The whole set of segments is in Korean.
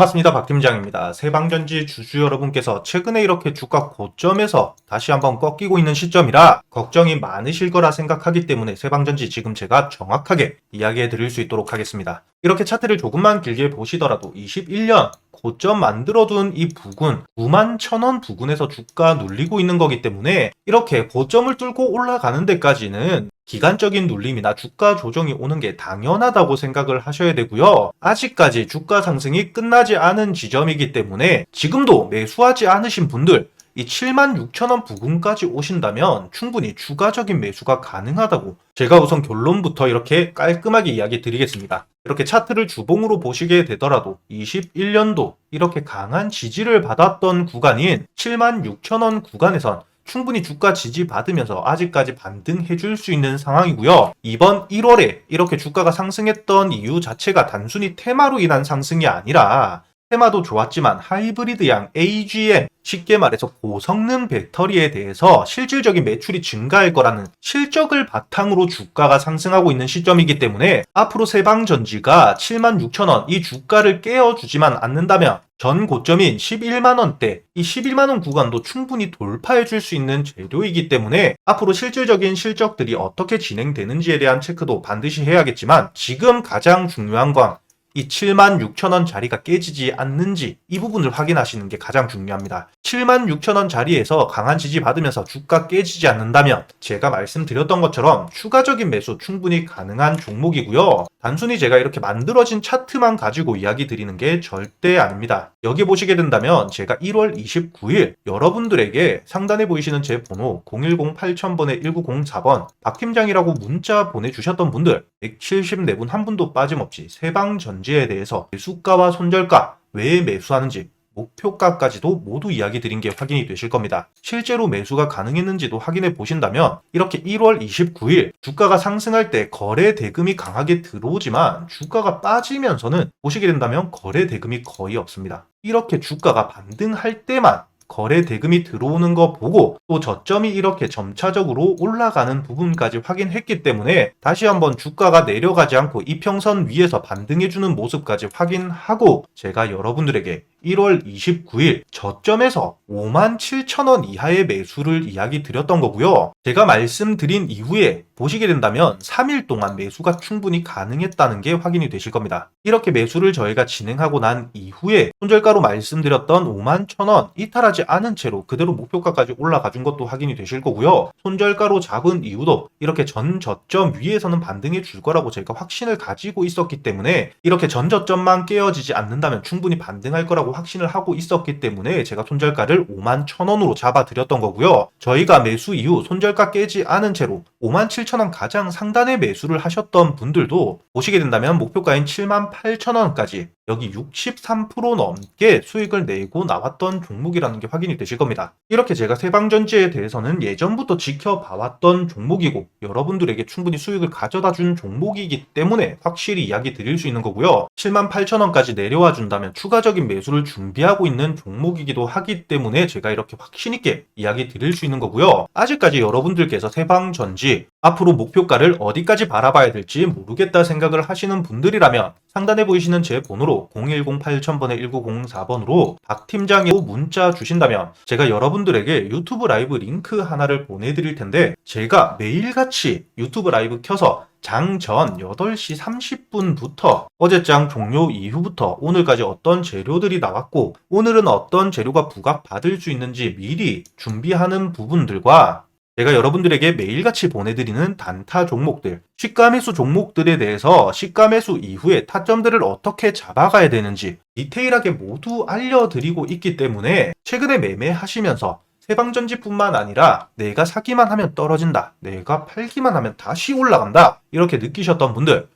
반갑습니다. 박 팀장입니다. 세방전지 주주 여러분께서 최근에 이렇게 주가 고점에서 다시 한번 꺾이고 있는 시점이라 걱정이 많으실 거라 생각하기 때문에 세방전지 지금 제가 정확하게 이야기해 드릴 수 있도록 하겠습니다. 이렇게 차트를 조금만 길게 보시더라도 21년 고점 만들어둔 이 부근 9만 천원 부근에서 주가 눌리고 있는 거기 때문에 이렇게 고점을 뚫고 올라가는 데까지는 기간적인 눌림이나 주가 조정이 오는 게 당연하다고 생각을 하셔야 되고요. 아직까지 주가 상승이 끝나지 않은 지점이기 때문에 지금도 매수하지 않으신 분들 이 7만 6천 원 부근까지 오신다면 충분히 추가적인 매수가 가능하다고 제가 우선 결론부터 이렇게 깔끔하게 이야기 드리겠습니다. 이렇게 차트를 주봉으로 보시게 되더라도 21년도 이렇게 강한 지지를 받았던 구간인 7만 6천 원 구간에선 충분히 주가 지지 받으면서 아직까지 반등해 줄 수 있는 상황이고요. 이번 1월에 이렇게 주가가 상승했던 이유 자체가 단순히 테마로 인한 상승이 아니라 테마도 좋았지만 하이브리드 양 AGM 쉽게 말해서 고성능 배터리에 대해서 실질적인 매출이 증가할 거라는 실적을 바탕으로 주가가 상승하고 있는 시점이기 때문에 앞으로 세방전지가 76,000원 이 주가를 깨어주지만 않는다면 전 고점인 11만원대, 이 11만원 구간도 충분히 돌파해 줄 수 있는 재료이기 때문에 앞으로 실질적인 실적들이 어떻게 진행되는지에 대한 체크도 반드시 해야겠지만 지금 가장 중요한 건 이 7만 6천 원 자리가 깨지지 않는지 이 부분을 확인하시는 게 가장 중요합니다. 7만 6천 원 자리에서 강한 지지 받으면서 주가 깨지지 않는다면 제가 말씀드렸던 것처럼 추가적인 매수 충분히 가능한 종목이고요. 단순히 제가 이렇게 만들어진 차트만 가지고 이야기 드리는 게 절대 아닙니다. 여기 보시게 된다면 제가 1월 29일 여러분들에게 상단에 보이시는 제 번호 010-8000번에 1904번 박 팀장이라고 문자 보내주셨던 분들 174분 한 분도 빠짐없이 세방 전 지에 대해서 매수가와 손절가 왜 매수하는지 목표가까지도 모두 이야기 드린 게 확인이 되실 겁니다. 실제로 매수가 가능했는지도 확인해 보신다면 이렇게 1월 29일 주가가 상승할 때 거래 대금이 강하게 들어오지만 주가가 빠지면서는 보시게 된다면 거래 대금이 거의 없습니다. 이렇게 주가가 반등할 때만 거래 대금이 들어오는 거 보고 또 저점이 이렇게 점차적으로 올라가는 부분까지 확인했기 때문에 다시 한번 주가가 내려가지 않고 이평선 위에서 반등해주는 모습까지 확인하고 제가 여러분들에게 1월 29일 저점에서 5만 7천 원 이하의 매수를 이야기 드렸던 거고요. 제가 말씀드린 이후에 보시게 된다면 3일 동안 매수가 충분히 가능했다는 게 확인이 되실 겁니다. 이렇게 매수를 저희가 진행하고 난 이후에 손절가로 말씀드렸던 5만 1천 원 이탈하지 않은 채로 그대로 목표가까지 올라가 준 것도 확인이 되실 거고요. 손절가로 잡은 이유도 이렇게 전 저점 위에서는 반등해 줄 거라고 저희가 확신을 가지고 있었기 때문에 이렇게 전 저점만 깨어지지 않는다면 충분히 반등할 거라고 확신을 하고 있었기 때문에 제가 손절가를 5만 1천 원으로 잡아드렸던 거고요. 저희가 매수 이후 손절가 깨지 않은 채로 5만 7천 원 가장 상단에 매수를 하셨던 분들도 보시게 된다면 목표가인 7만 8천 원까지 여기 63% 넘게 수익을 내고 나왔던 종목이라는 게 확인이 되실 겁니다. 이렇게 제가 세방전지에 대해서는 예전부터 지켜봐왔던 종목이고 여러분들에게 충분히 수익을 가져다 준 종목이기 때문에 확실히 이야기 드릴 수 있는 거고요. 7만 8천 원까지 내려와 준다면 추가적인 매수를 준비하고 있는 종목이기도 하기 때문에 제가 이렇게 확신 있게 이야기 드릴 수 있는 거고요. 아직까지 여러분들께서 세방전지 앞으로 목표가를 어디까지 바라봐야 될지 모르겠다 생각을 하시는 분들이라면 상단에 보이시는 제 번호로 010-8000번에 1904번으로 박 팀장이 문자 주신다면 제가 여러분들에게 유튜브 라이브 링크 하나를 보내드릴 텐데 제가 매일같이 유튜브 라이브 켜서 장전 8시 30분부터 어제장 종료 이후부터 오늘까지 어떤 재료들이 나왔고 오늘은 어떤 재료가 부각받을 수 있는지 미리 준비하는 부분들과 제가 여러분들에게 매일같이 보내드리는 단타 종목들, 시가매수 종목들에 대해서 시가매수 이후에 타점들을 어떻게 잡아가야 되는지 디테일하게 모두 알려드리고 있기 때문에 최근에 매매하시면서 세방전지뿐만 아니라 내가 사기만 하면 떨어진다, 내가 팔기만 하면 다시 올라간다 이렇게 느끼셨던 분들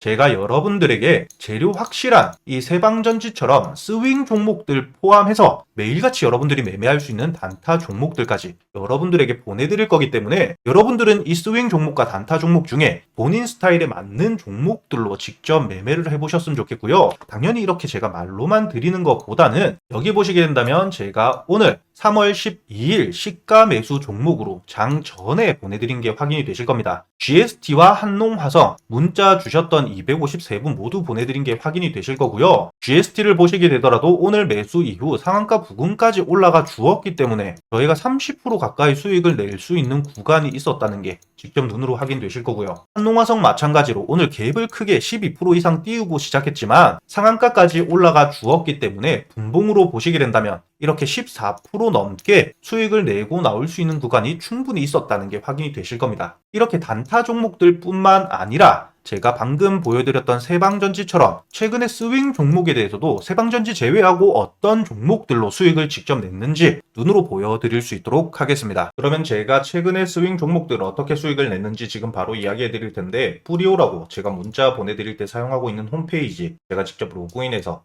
제가 여러분들에게 재료 확실한 이 세방전지처럼 스윙 종목들 포함해서 매일같이 여러분들이 매매할 수 있는 단타 종목들까지 여러분들에게 보내드릴 거기 때문에 여러분들은 이 스윙 종목과 단타 종목 중에 본인 스타일에 맞는 종목들로 직접 매매를 해보셨으면 좋겠고요. 당연히 이렇게 제가 말로만 드리는 것보다는 여기 보시게 된다면 제가 오늘 3월 12일 시가 매수 종목으로 장 전에 보내드린 게 확인이 되실 겁니다. GST와 한농화성 문자 주셨던 주셨던 253분 모두 보내드린 게 확인이 되실 거고요. GST를 보시게 되더라도 오늘 매수 이후 상한가 부근까지 올라가 주었기 때문에 저희가 30% 가까이 수익을 낼 수 있는 구간이 있었다는 게 직접 눈으로 확인되실 거고요. 한농화성 마찬가지로 오늘 갭을 크게 12% 이상 띄우고 시작했지만 상한가까지 올라가 주었기 때문에 분봉으로 보시게 된다면 이렇게 14% 넘게 수익을 내고 나올 수 있는 구간이 충분히 있었다는 게 확인이 되실 겁니다. 이렇게 단타 종목들 뿐만 아니라 제가 방금 보여드렸던 세방전지처럼 최근에 스윙 종목에 대해서도 세방전지 제외하고 어떤 종목들로 수익을 직접 냈는지 눈으로 보여드릴 수 있도록 하겠습니다. 그러면 제가 최근에 스윙 종목들 어떻게 수익을 냈는지 지금 바로 이야기해 드릴 텐데 뿌리오라고 제가 문자 보내드릴 때 사용하고 있는 홈페이지 제가 직접 로그인해서